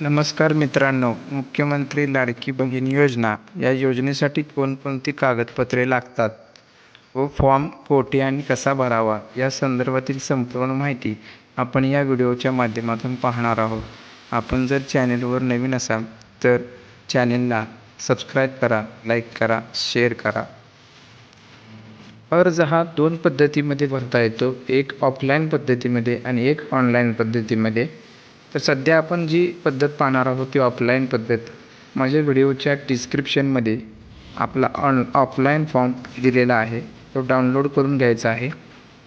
नमस्कार मित्रांनो मुख्यमंत्री लाडकी बहीण योजना या योजनेसाठी कोणकोणती कागदपत्रे लागतात? व फॉर्म कोठे आणि कसा भरावा? या संदर्भातील संपूर्ण माहिती आपण या व्हिडिओच्या माध्यमातून पाहणार आहोत. आपण जर चॅनेलवर नवीन असाल तर चॅनेलला सबस्क्राईब करा लाईक करा शेअर करा. अर्ज हा दोन पद्धतीमध्ये भरता येतो एक ऑफलाईन पद्धतीमध्ये आणि एक ऑनलाईन पद्धतीमध्ये. तर सध्या आपण जी पद्धत पाहणार आहोत ती ऑफलाईन पद्धत. माझ्या व्हिडिओच्या डिस्क्रिप्शनमध्ये आपला ऑन ऑफलाईन फॉर्म दिलेला आहे. तो डाउनलोड करून घ्यायचा आहे.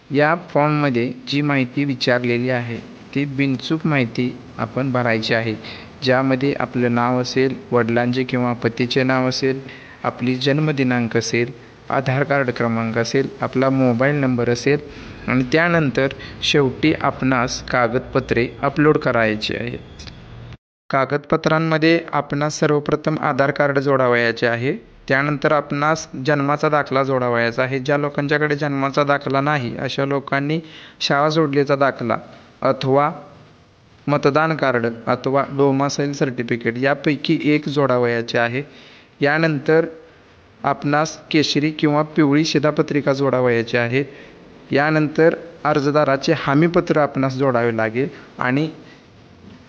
या फॉर्ममध्ये जी माहिती विचारलेली आहे ती बिनचूक माहिती आपण भरायची आहे. ज्यामध्ये आपलं नाव असेल वडिलांचे किंवा पतीचे नाव असेल आपली जन्मदिनांक असेल आधार कार्ड क्रमांक असेल आपला मोबाईल नंबर असेल आणि त्यानंतर शेवटी आपणास कागदपत्रे अपलोड करायची आहेत. कागदपत्रांमध्ये आपणास सर्वप्रथम आधार कार्ड जोडावयाचे आहे. त्यानंतर आपणास जन्माचा दाखला जोडावयाचा आहे. ज्या लोकांच्याकडे जन्माचा दाखला नाही अशा लोकांनी शाळा सोडलीचा दाखला अथवा मतदान कार्ड अथवा डोमासाईल सर्टिफिकेट यापैकी एक जोडावयाचे आहे. यानंतर आपणास केशरी किंवा पिवळी शिधापत्रिका जोडावयाची आहे. यानंतर अर्जदाराचे हमीपत्र आपणास जोडावे लागेल आणि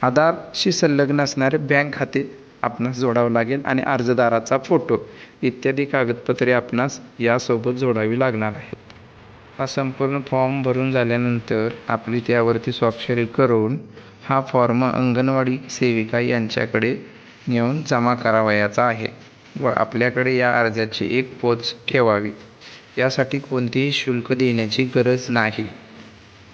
आधारशी संलग्न असणारे बँक खाते आपणास जोडावं लागेल आणि अर्जदाराचा फोटो इत्यादी कागदपत्रे आपणास यासोबत जोडावी लागणार आहेत. हा संपूर्ण फॉर्म भरून झाल्यानंतर आपली त्यावरती स्वाक्षरी करून हा फॉर्म अंगणवाडी सेविका यांच्याकडे नेऊन जमा करावयाचा आहे. व आपल्याकडे या अर्जाची एक पोच ठेवावी. यासाठी कोणतेही शुल्क देण्याची गरज नाही.